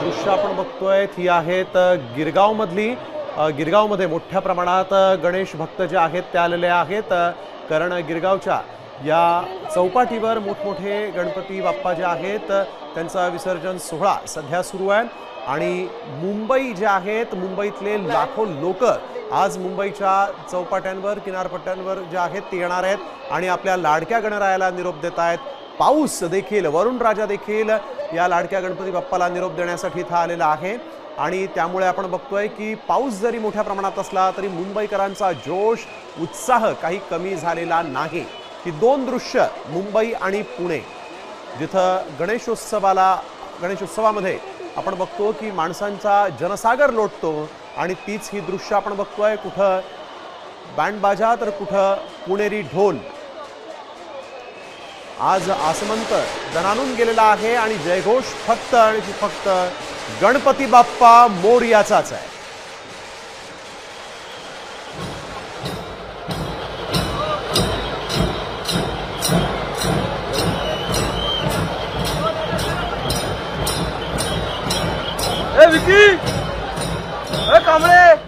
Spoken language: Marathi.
दृश्य आपण बघतोय. ही आहेत गिरगावमधली. गिरगावमध्ये मोठ्या प्रमाणात गणेश भक्त जे आहेत ते आलेले आहेत. कारण गिरगावच्या या चौपाटीवर मोठमोठे गणपती बाप्पा जे आहेत त्यांचा विसर्जन सोहळा सध्या सुरू आहे. आणि मुंबई जे आहेत मुंबईतले लाखो लोक आज मुंबईच्या चौपाट्यांवर किनारपट्ट्यांवर जे आहेत ते येणार आहेत. आणि आपल्या लाडक्या गणरायाला निरोप देत आहेत पाऊस देखील वरुण राजा देखील या लाडक्या गणपती बाप्पाला निरोप देण्यासाठी इथं आलेला आहे. आणि त्यामुळे आपण बघतोय की पाऊस जरी मोठ्या प्रमाणात असला तरी मुंबईकरांचा जोश उत्साह काही कमी झालेला नाही. ही दोन दृश्य मुंबई आणि पुणे जिथं गणेशोत्सवाला गणेशोत्सवामध्ये आपण बघतो की माणसांचा जनसागर लोटतो. आणि तीच ही दृश्य आपण बघतोय कुठं बँडबाजा तर कुठं पुणेरी ढोल. आज आसमंत दणानून गेलेला आहे आणि जयघोष फक्त आणि फक्त गणपती बाप्पा मोरयाचाच आहे. ए विकी! ए कांबळे!